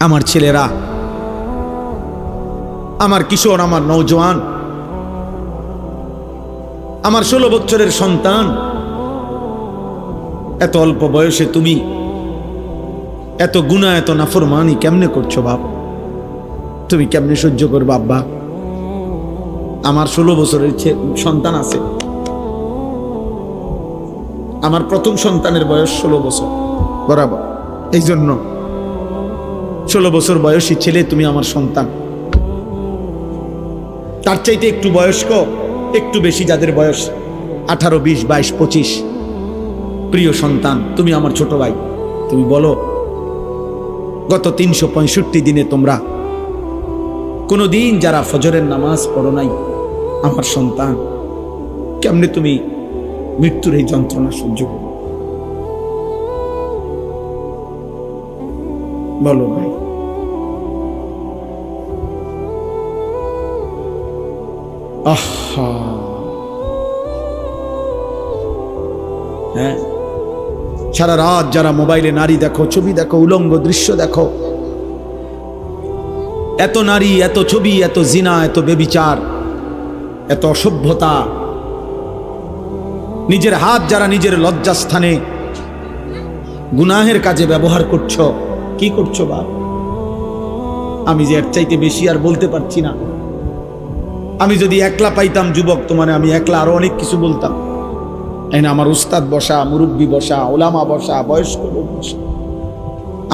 আমার ছেলেরা, আমার কিশোর, আমার নৌজওয়ান আমার ষোলো বছরের সন্তান, এত অল্প বয়সে তুমি এত গুণা এত নাফরমানি কেমনে করছ বাপ? তুমি কেমনে সহ্য করবে আব্বা? আমার ষোলো বছরের সন্তান আছে। আমার প্রথম সন্তানের বয়স ষোলো বছর। বরাবর। এই জন্য ষোলো বছর বয়সী ছেলে তুমি আমার সন্তান। তার চাইতে একটু বয়স্ক, একটু বেশি যাদের বয়স আঠারো, বিশ, বাইশ, পঁচিশ। প্রিয় সন্তান, তুমি আমার ছোট ভাই। তুমি বলো, গত তিনশো পঁয়ষট্টি দিনে তোমরা কোনো দিন যারা ফজরের নামাজ পড়ো নাই, আমার সন্তান, কেমনে তুমি মৃত্যুর এই যন্ত্রণা সহ্য করো বলো ভাই। আহা। হ্যাঁ? সারা রাত যারা মোবাইলে নারী দেখো, ছবি দেখো, উলঙ্গ দৃশ্য দেখো, এত নারী, এত ছবি, এত জিনা, এত বেবিচার, এত অসভ্যতা। নিজের হাত যারা নিজের লজ্জাস্থানে গুনাহের কাজে ব্যবহার করছ কি করছ বা আমি যে এর চাইতে বেশি আর বলতে পারছি না। আমি যদি একলা পাইতাম, যুবক, তোমার আমি একলা আরও অনেক কিছু বলতাম। এই না, আমার উস্তাদ বসা, মুরব্বী বসা, ওলামা বসা, বয়স্ক লোক বসা।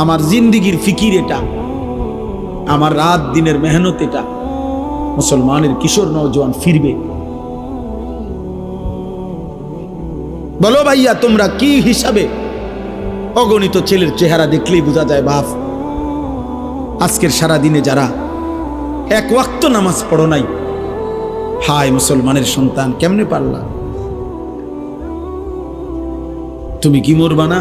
আমার জিন্দিগির ফিকির এটা। আমার রাত দিনের মেহনত এটা। মুসলমানের কিশোর নওজোয়ান ফিরবে। বলো ভাইয়া, তোমরা কি হিসাবে অগণিত ছেলের চেহারা দেখলেই বোঝা যায়, বাপ। আজকের সারা দিনে যারা এক ওয়াক্ত নামাজ পড়ো নাই, হায় মুসলমানের সন্তান, কেমনে পারলা? তুমি কি মরবা না?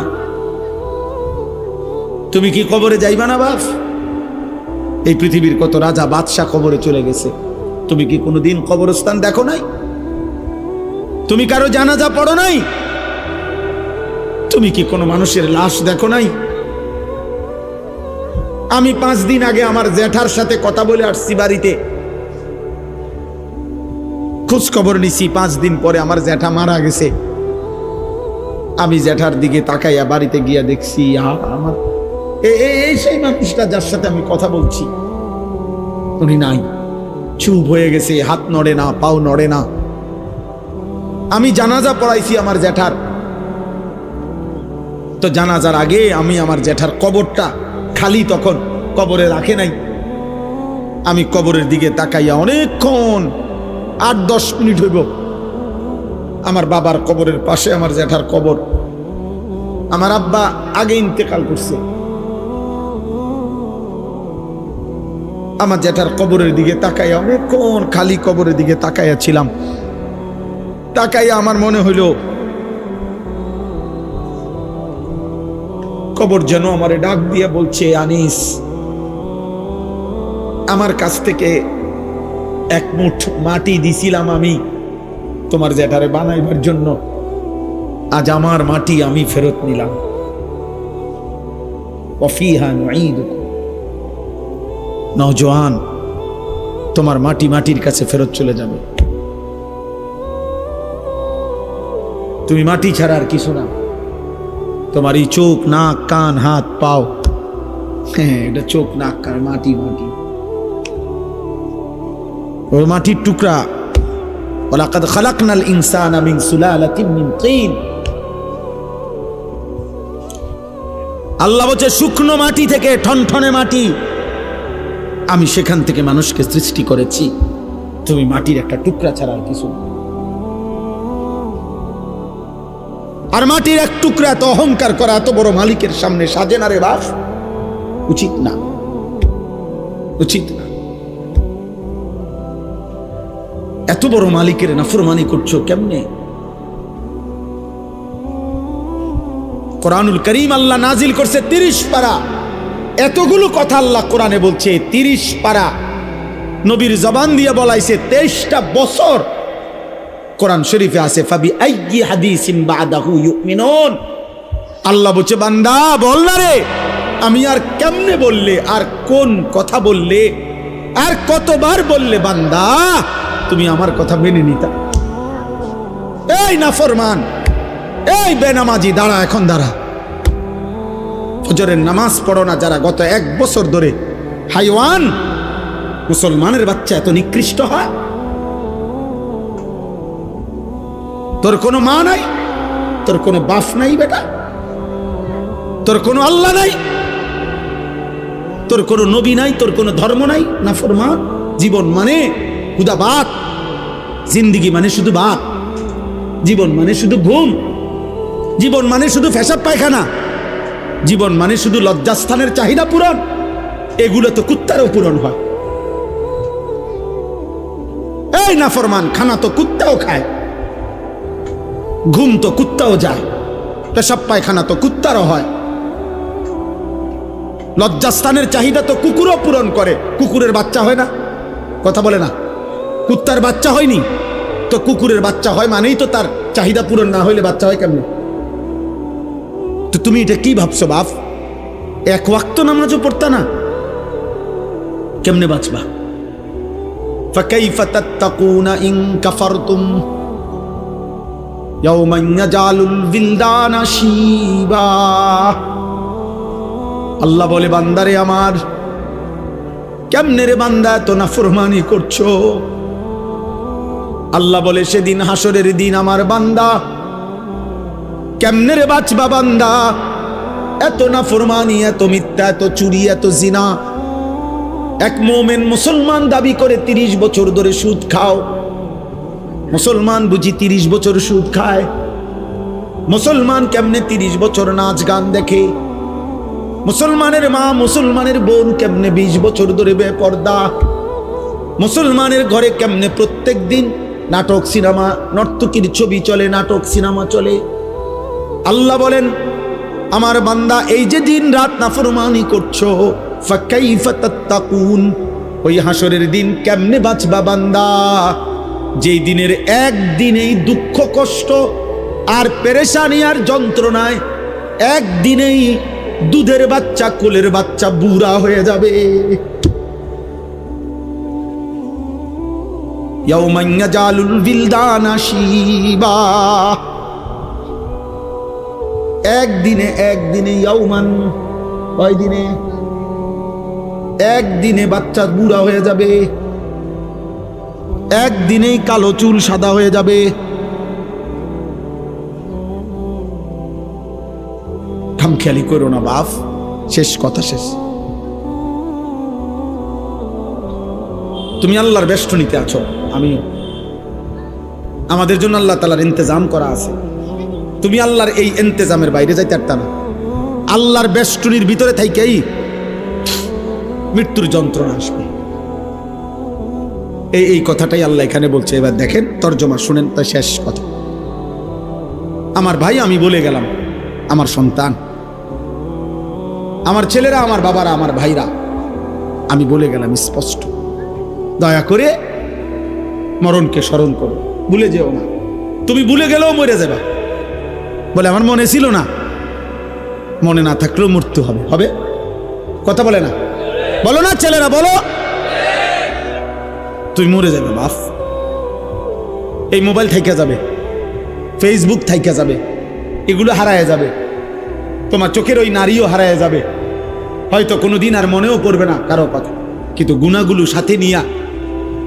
তুমি কি কবরে যাইবা না, বাপ? এই পৃথিবীর কত রাজা বাদশাহ কবরে চলে গেছে। তুমি কি কোনোদিন কবরস্থান দেখো নাই? তুমি কারও জানাজা পড়ো নাই? তুমি কি কোনো মানুষের লাশ দেখো নাই? আমি পাঁচ দিন আগে আমার জ্যাঠার সাথে কথা বলে আসছি বাড়িতে। খোঁজ খবর নিছি, পাঁচ দিন পরে আমার জ্যাঠা মারা গেছে। আমি জ্যাঠার দিকে তাকাইয়া বাড়িতে গিয়া দেখছি আমার এই সেই মানুষটা যার সাথে আমি কথা বলছি। উনি নাই। চুপ হয়ে গেছে, হাত নড়ে না, পাও নড়ে না। আমি জানাজা পড়াইছি আমার জ্যাঠার। তো জানাজার আগে আমি আমার জ্যাঠার কবরটা খালি তখন কবরে রাখে নাই। আমি কবরের দিকে তাকাইয়া অনেকক্ষণ আট দশ মিনিট হইব। আমার বাবার কবরের পাশে আমার জ্যাঠার কবর। আমার আব্বা আগে ইন্তেকাল করছে। আমার জ্যাঠার কবরের দিকে তাকাইয়া অনেকক্ষণ খালি কবরের দিকে তাকাইয়া ছিলাম। তাকাইয়া আমার মনে হইল কবর যেন আমারে ডাক দিয়ে বলছে, আনিস, আমার কাছ থেকে এক মুঠ মাটি দিছিলাম আমি তোমার জ্যাঠারে বানাইবার জন্য। আজ আমার মাটি আমি ফেরত নিলাম। নুঈদুকুম। তোমার মাটি মাটির কাছে ফেরত চলে যাবে। তুমি মাটি ছাড়া আর কিছু না। তোমার এই চোখ, নাক, কান, হাত, পাও। হ্যাঁ এটা চোখ, নাক, কান, মাটি মাটি। ও মাটির টুকরা ওলাকাদ খালাকনাল ইনসানা মিন সুলালাতিন মিন তিন। আল্লাহ বলছে, শুকনো মাটি থেকে ঠনঠনে মাটি। আমি সেখান থেকে মানুষকে সৃষ্টি করেছি। তুমি মাটির একটা টুকরা ছাড়া আর কিছু না। আর মাটির এক টুকরা এত অহংকার করা, এত বড় মালিকের সামনে সাজে না রে বাস। উচিত না। উচিত না। এত বড় মালিকের নাফরমানি করছ কেমনে? কোরআনুল করিম আল্লাহ নাজিল করছে তিরিশ পারা। এতগুলো কথা আল্লাহ কোরআনে বলছে তিরিশ পারা। নবীর জবান দিয়ে বলাইছে তেইশটা বছর কোরআন শরীফে আছে ফাবি আইয়ি হাদিসিন বাদাহু ইউমিনুন। আল্লাহ বলছে, বান্দা, বল না রে, আমি আর কেমনে বললে, আর কোন কথা বললে, আর কতবার বললে, বান্দা, তুমি আমার কথা মেনে নিতা। এই নাফরমান এই বেনামাজি, দাঁড়া, এখন দাঁড়া। ফজরের নামাজ পড়ো না, যারা গত এক বছর ধরে হাইওয়ান, মুসলমানের বাচ্চা এত নিকৃষ্ট হয়? তোর কোনো মা নাই? তোর কোনো বাপ নাই বেটা? তোর কোনো আল্লাহ নাই? তোর কোনো নবী নাই? তোর কোনো ধর্ম নাই? না ফরমান? জীবন মানে হুদা বাত। জিন্দিগি মানে শুধু বাত। জীবন মানে শুধু ঘুম। জীবন মানে শুধু ফেসাব পায়খানা। জীবন মানে শুধু লজ্জাস্থানের চাহিদা পূরণ। এগুলো তো কুত্তারও পূরণ হয়। এই না ফরমান, খানা তো কুত্তাও খায়। ঘুম তো কুত্তাও যায়, পেশাব পায়খানা তো কুত্তারও হয়। লজ্জাস্থানের চাহিদা তো কুকুরও পূরণ করে, কুকুরের বাচ্চা হয় না। কথা বলে না, কুত্তার বাচ্চা হয়নি, তো কুকুরের বাচ্চা হয় মানেই তো তার চাহিদা পূরণ না হইলে বাচ্চা হয় কেমন? তো তুমি এটা কি ভাবছ বাপ? এক ওয়াক্ত নামাজও পড়তা না? কেমনে বাঁচবা? ফাকাইফা তাত্তাকুনা ইন কাফারতুম? আল্লাহ বলে, বান্দারে আমার, কেমনে রে বান্দা এত না ফুরমানি করছ? আল্লাহ বলে, সেদিন হাসরের দিন আমার বান্দা, কেমনে রে বাঁচবা বান্দা? এত না ফুরমানি এত মিথ্যা, এত চুরি, এত জিনা। এক মোমেন মুসলমান দাবি করে তিরিশ বছর ধরে সুদ খাও। মুসলমান বুঝি তিরিশ বছর সুদ খায়? মুসলমান কেমনে তিরিশ বছর নাচ গান দেখে? মুসলমানের মা, মুসলমানের বোন কেমনে বিশ বছর ধরে বেপর্দা? মুসলমানের ঘরে কেমনে প্রত্যেক দিন নাটক, সিনেমা, নর্তকীর ছবি চলে, নাটক, সিনেমা চলে? আল্লাহ বলেন, আমার বান্দা, এই যে দিন রাত নাফরমানি করছ, ফাকাইফা তাত্তাকুন, ওই হাসরের দিন কেমনে বাঁচবা বান্দা? যেই দিনের একদিনেই দুঃখ, কষ্ট আর পেরেশানি আর যন্ত্রণায় একদিনেই দুধের বাচ্চা, কোলের বাচ্চা বুড়া হয়ে যাবে। একদিনে একদিনে ইয়াউমান কয় দিনে একদিনে বাচ্চা বুড়া হয়ে যাবে। একদিনেই কালো চুল সাদা হয়ে যাবে। খামখেয়ালি করো না, বাপ। শেষ কথা শেষ। তুমি আল্লাহর বেষ্টনীতে আছো আমি আমাদের জন্য আল্লাহ তালার ইন্তজাম করা আছে। তুমি আল্লাহর এই ইন্তজামের বাইরে যাইতে পারতা না। আল্লাহর বেষ্টনীর ভিতরে থাইকেই মৃত্যুর যন্ত্রণা আসবে। এই এই কথাটাই আল্লাহ এখানে বলছে। এবার দেখেন, তর্জমা, শুনেন তাই শেষ কথা। আমার ভাই, আমি বলে গেলাম, আমার সন্তান। আমার ছেলেরা, আমার বাবারা, আমার ভাইরা। আমি বলে গেলাম, স্পষ্ট। দয়া করে মরণকে স্মরণ করো। ভুলে যেও না। তুমি ভুলে গেলেও মরে যাবা। বলে, আমার মনে ছিল না। মনে না থাকলেও মৃত্যু হবে। হবে? কথা বলে না? বলো না, ছেলেরা, বলো। তুই মরে যাবে বাপ এই মোবাইল থাইকা যাবে, ফেসবুক থাইকা যাবে, এগুলো হারায় যাবে। তোমার চোখের ওই নারীও হারায় যাবে। হয়তো কোনো দিন আর মনেও পড়বে না কারও কথা। কিন্তু গুণাগুলো সাথে নিয়া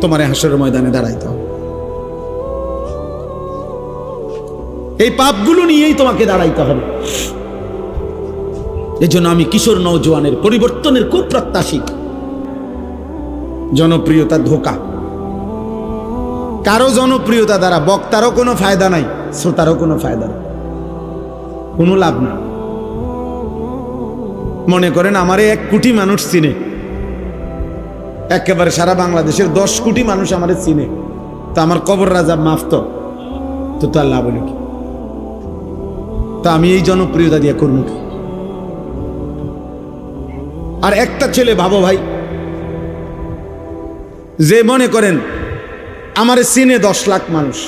তোমার হাসরের ময়দানে দাঁড়াইতে হবে। এই পাপগুলো নিয়েই তোমাকে দাঁড়াইতে হবে। এই জন্য আমি কিশোর নৌজওয়ানের পরিবর্তনের খুব প্রত্যাশী জনপ্রিয়তা ধোকা। কারও জনপ্রিয়তা দ্বারা বক্তারও কোনো ফায়দা নাই, শ্রোতারও কোনো ফায়দা নেই। কোনো লাভ নেই। মনে করেন আমারে এক কোটি মানুষ চিনে। একেবারে সারা বাংলাদেশের দশ কোটি মানুষ আমারে চিনে। তা আমার কবর রাজা মাফ তো তো তার লাভ হলো কি? তা আমি এই জনপ্রিয়তা দিয়ে করব কি? আর একটা ছেলে ভাবো ভাই, যে মনে করেন আমারে চিনে দশ লাখ মানুষ।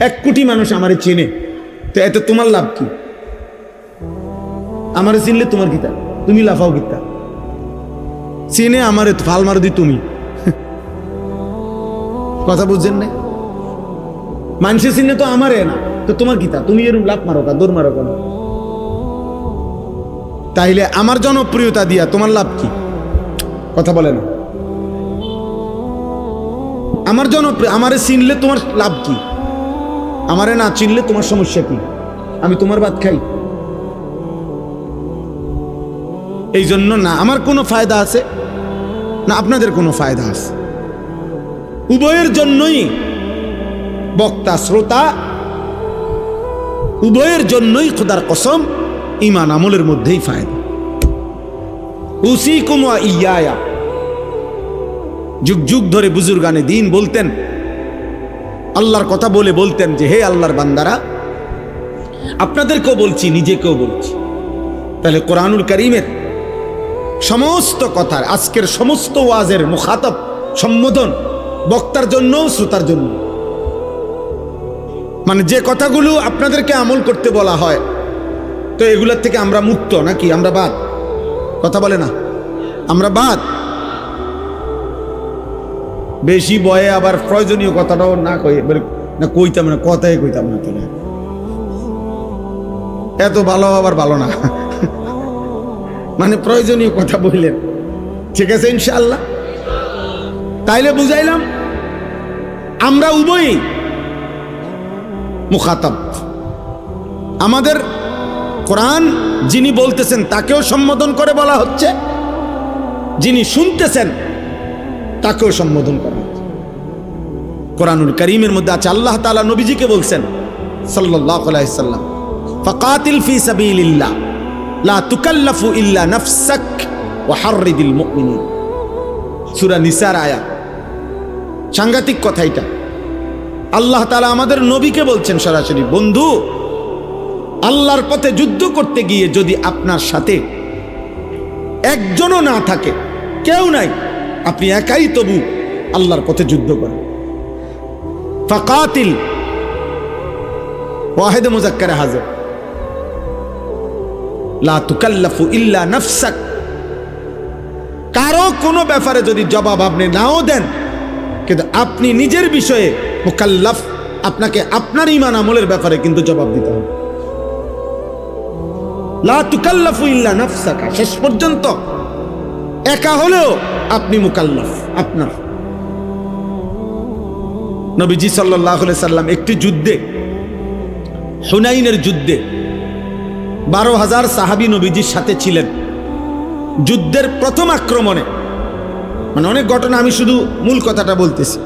এক কোটি মানুষ আমারে চিনে। তো এতে তোমার লাভ কি? আমারে চিনলে তোমার গীতা তুমি লাফাও কিতা চিনে আমারে ফাল মার দি তুমি। কথা বুঝছেন না মানুষের চিনে তো আমারে না। তো তোমার গীতা তুমি এরকম লাভ মারো কা, দৌড় মারো কেন? তাইলে আমার জনপ্রিয়তা দিয়া তোমার লাভ কি? কথা বলে না। আমার জনপ্রিয় আমারে চিনলে তোমার লাভ কি? আমারে না চিনলে তোমার সমস্যা কি? আমি তোমার ভাত খাই। এই জন্য না, আমার কোনো ফায়দা আছে, না আপনাদের কোনো ফায়দা আছে। উভয়ের জন্যই বক্তা, শ্রোতা, উভয়ের জন্যই খোদার কসম ইমান আমলের মধ্যেই ফায়দা। উসি কুমা ইয়া যুগ যুগ ধরে বুজুর্গানে দিন বলতেন। আল্লাহর কথা বলে বলতেন যে, হে আল্লাহর বান্দারা, আপনাদেরকেও বলছি, নিজেকেও বলছি। তাহলে কোরআনুল করিমের সমস্ত কথার, আজকের সমস্ত ওয়াজের মুখাতব সম্বোধন বক্তার জন্য শ্রোতার জন্য মানে যে কথাগুলো আপনাদেরকে আমল করতে বলা হয়, তো এগুলোর থেকে আমরা মুক্ত নাকি? আমরা বাদ? কথা বলে না? আমরা বাদ? বেশি বয়ে আবার প্রয়োজনীয় কথাটাও না বলে, না কইতাম না কথাই কইতাম না তোরা এত ভালো আবার ভালো না। মানে প্রয়োজনীয় কথা বললেন। ঠিক আছে ইনশাআল্লাহ। তাইলে বুঝাইলাম আমরা উভয়ই মুখাতাব। আমাদের কোরআন যিনি বলতেছেন তাকেও সম্বোধন করে বলা হচ্ছে যিনি শুনতেছেন তাকেও সম্বোধন করা হচ্ছে কোরআনুল করিমের মধ্যে আছে, আল্লাহ তাআলা নবীজিকে বলছেন, সাল্লাল্লাহু আলাইহি সাল্লাম, ফাকাতিল ফি সাবিলিল্লাহ, লা তুকাল্লাফু ইল্লা নাফসাক ওয়া হাররিদিল মুমিনিন। সূরা নিসার আয়াত। সাংঘাতিক কথা এটা। আল্লাহ তাআলা আমাদের নবীকে বলছেন সরাসরি, বন্ধু, আল্লাহর পথে যুদ্ধ করতে গিয়ে যদি আপনার সাথে একজনও না থাকে, কেউ নাই আপনি একাই তবু আল্লাহর পথে যুদ্ধ করেন। ফাকাতিল ওয়াহেদ মুজাক্কারে হাজার। লা তুকাল্লাফু ইল্লা নাফসাক। কারও কোনো ব্যাপারে যদি জবাব আপনি নাও দেন, কিন্তু আপনি নিজের বিষয়ে মুকাল্লাফ, আপনাকে আপনার ইমান আমলের ব্যাপারে কিন্তু জবাব দিতে হবে। লা তুকাল্লাফু ইল্লা নাফসাকা। শেষ পর্যন্ত একা হলেও আপনি মুকাল্লাফ, আপনার। নবীজি সাল্লাহ সাল্লাম একটি যুদ্ধে, হুনাইনের যুদ্ধে বারো হাজার সাহাবি নবীজির সাথে ছিলেন। যুদ্ধের প্রথম আক্রমণে মানে অনেক ঘটনা আমি শুধু মূল কথাটা বলতেছি।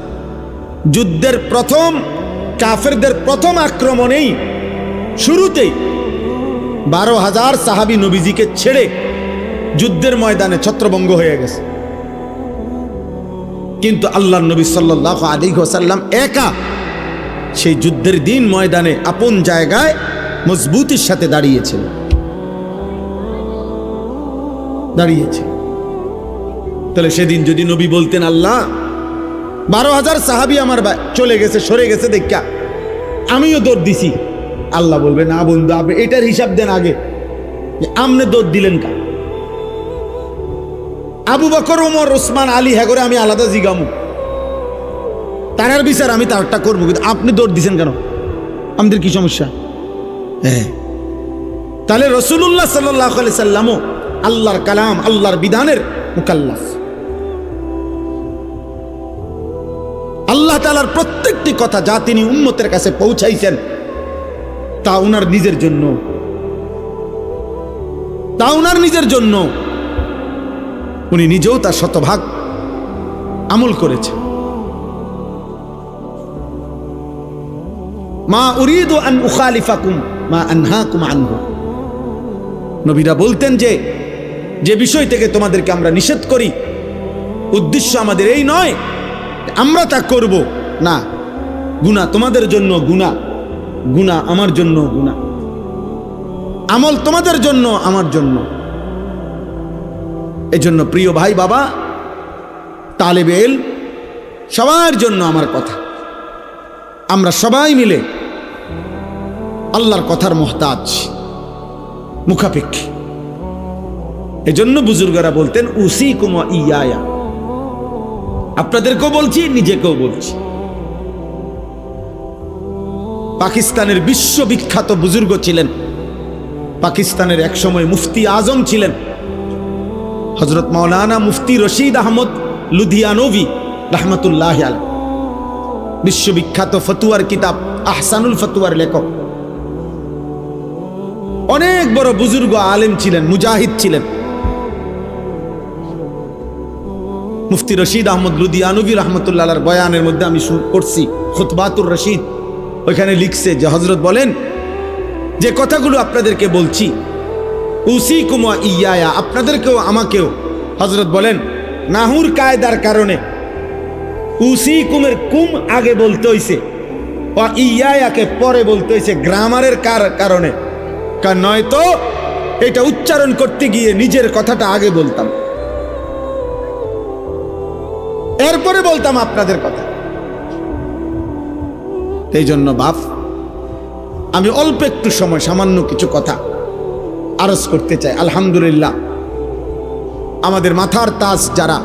যুদ্ধের প্রথম, কাফেরদের প্রথম আক্রমণেই শুরুতেই বারো হাজার সাহাবি নবীজিকে ছেড়ে যুদ্ধের ময়দানে ছত্রভঙ্গ হয়ে গেছে। কিন্তু আল্লাহ নবী সাল্লাহ আলী হোসাল্লাম একা সেই যুদ্ধের দিন ময়দানে আপন জায়গায় মজবুতির সাথে দাঁড়িয়েছিল। দাঁড়িয়েছে তাহলে সেদিন যদি নবী বলতেন, আল্লাহ, বারো হাজার সাহাবি আমার চলে গেছে, সরে গেছে, দেখা। আমিও দৌড় দিছি। আল্লাহ বলবে, না বন্ধু, আপনি এটার হিসাব দেন আগে। আমনে দৌড় দিলেন কা আবু বকর ওমর ওসমান আলী হ্যাঁ করে আমি আলাদা জিগামু। তার বিচার আমি তারটা করব, কিন্তু আপনি দৌড় দিছেন কেন? আমাদের কি সমস্যা? হ্যাঁ। তাহলে রসুল্লাহ সাল্লাহ সাল্লামও আল্লাহর কালাম, আল্লাহর বিধানের মুকাল্লাফ। আল্লাহ তালার প্রত্যেকটি কথা যা তিনি উম্মতের কাছে পৌঁছাইছেন, তা উনার নিজের জন্য। তা উনার নিজের জন্য। উনি নিজেও তার শতভাগ আমল করেছেন। মা উরিদ আন উখালিফাকুম, মা আনহাকুম আনহু। নবীরা বলতেন যে যে বিষয় থেকে তোমাদেরকে আমরা নিষেধ করি, উদ্দেশ্য আমাদের এই নয় আমরা তা করব। না গুণা তোমাদের জন্য গুণা গুণা আমার জন্য গুণা আমল তোমাদের জন্য আমার জন্য। এজন্য প্রিয় ভাই বাবা তালেবেল সবার জন্য আমার কথা। আমরা সবাই মিলে আল্লাহর কথার মোহতাজ, মুখাপেক্ষী। এজন্য বুজুর্গরা বলতেন উসি কুমা ইয়ায়া। আপনাদেরকেও বলছি, নিজেকেও বলছি। পাকিস্তানের বিশ্ববিখ্যাত বুজুর্গ ছিলেন। পাকিস্তানের একসময় মুফতি আজম ছিলেন। হজরত মৌলানা মুফতি রশিদ আহমদ লুধিয়ানবি রহমতুল্লাহ আল বিশ্ববিখ্যাত ফতুয়ার কিতাব আহসানুল ফতুয়ার লেখক। অনেক বড় বুজুর্গ আলেম ছিলেন, মুজাহিদ ছিলেন। মুফতি রশিদ আহমদ লুধিয়ানবী রহমতুল্লাহ বয়ানের মধ্যে আমি পড়ছি, খুতবাতুর রশিদ। ওইখানে লিখছে যে হজরত বলেন, যে কথাগুলো আপনাদেরকে বলছি উসি কুমা ইয়ায়া, আপনাদেরকেও, আমাকেও। হজরত বলেন, নাহুর কায়দার কারণে উসি কুমের কুম আগে বলতে হইছে ও ইয়ায়াকে পরে বলতে হইছে গ্রামারের কার কারণে। কারণ নয়তো এটা উচ্চারণ করতে গিয়ে নিজের কথাটা আগে বলতাম। এরপরে বলতাম আপনাদের কথা। এই জন্য বাপ, আমি অল্প একটু সময়, সামান্য কিছু কথা আরজ করতে চাই আলহামদুলিল্লাহ। আমাদের মাথার তাজ যারা,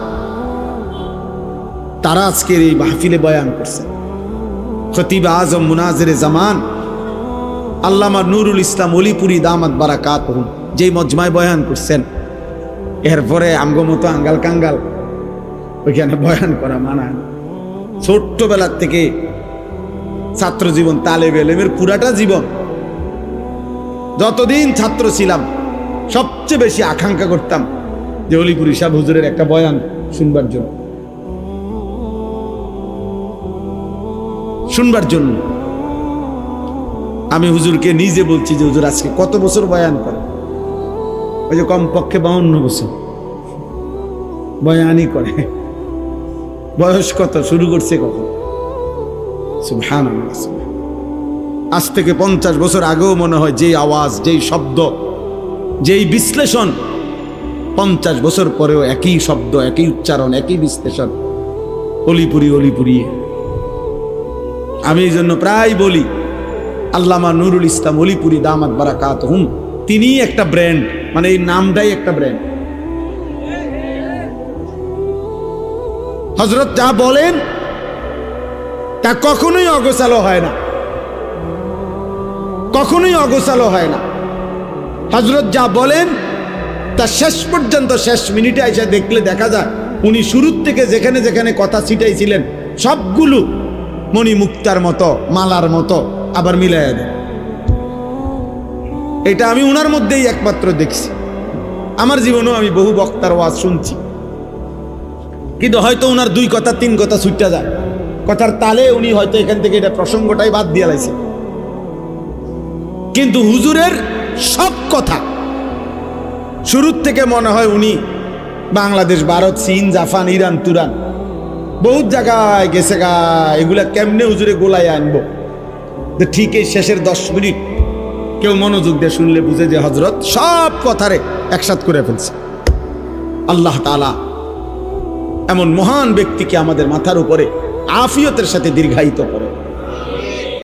তারা আজকের এই মাহফিলে বয়ান করছে। খতিব আজম মুনাজের জামান, আল্লামা নুরুল ইসলাম অলিপুরি দামাত বারাকাত যেই মজমায় বয়ান করছেন, এরপরে আমগো মতো আঙ্গাল কাঙ্গাল, ওইখানে বয়ান করা মানায় ছোট্টবেলার থেকে ছাত্র জীবন, তালেব এলেমের পুরাটা জীবন যতদিন ছাত্র ছিলাম, সবচেয়ে বেশি আকাঙ্ক্ষা করতাম যে অলিপুর ইসাব হুজুরের একটা বয়ান শুনবার জন্য। শুনবার জন্য। আমি হুজুরকে নিজে বলছি যে, হুজুর, আজকে কত বছর বয়ান করে? ওই যে কমপক্ষে বাউন্ন বছর। বয়ানই করে। বয়স কত? শুরু করছে কখন? সুবহানাল্লাহ। আজ থেকে পঞ্চাশ বছর আগেও মনে হয় যেই আওয়াজ, যেই শব্দ, যেই বিশ্লেষণ, পঞ্চাশ বছর পরেও একই শব্দ, একই উচ্চারণ, একই বিশ্লেষণ। অলিপুরি অলিপুরি। আমি এই জন্য প্রায় বলি, আল্লামা নুরুল ইসলাম অলিপুরি দামাত বারাকাত হুম, তিনিই একটা ব্র্যান্ড মানে এই নামটাই একটা ব্র্যান্ড। হজরত যা বলেন, তা কখনোই অগোছালো হয় না। কখনোই অগোছালো হয় না। হজরত যা বলেন, তা শেষ পর্যন্ত শেষ মিনিটে এসে দেখলে দেখা যায়, উনি শুরুর থেকে যেখানে যেখানে কথা ছিটাইছিলেন, সবগুলো মণি মুক্তার মতো, মালার মতো আবার মিলাইয়া দেন। এটা আমি উনার মধ্যেই একমাত্র দেখছি। আমার জীবনেও আমি বহু বক্তার ওয়াজ শুনছি। কিন্তু হয়তো ওনার দুই কথা, তিন কথা ছুটটা যায়। কথার তালে উনি হয়তো এখান থেকে এটা প্রসঙ্গটাই বাদ দিয়ে লাইছে কিন্তু হুজুরের সব কথা। শুরুর থেকে মনে হয় উনি বাংলাদেশ, ভারত, চীন, জাপান, ইরান, তুরান, বহুত জায়গায় গেছে গা, এগুলা কেমনে হুজুরে গোলায় আনব? ঠিক এই শেষের দশ মিনিট কেউ মনোযোগ দিয়ে শুনলে বুঝে যে হজরত সব কথারে একসাথ করে ফেলছে। আল্লাহ তালা এমন মহান ব্যক্তিকে আমাদের মাথার উপরে আফিয়তের সাথে দীর্ঘায়িত করে।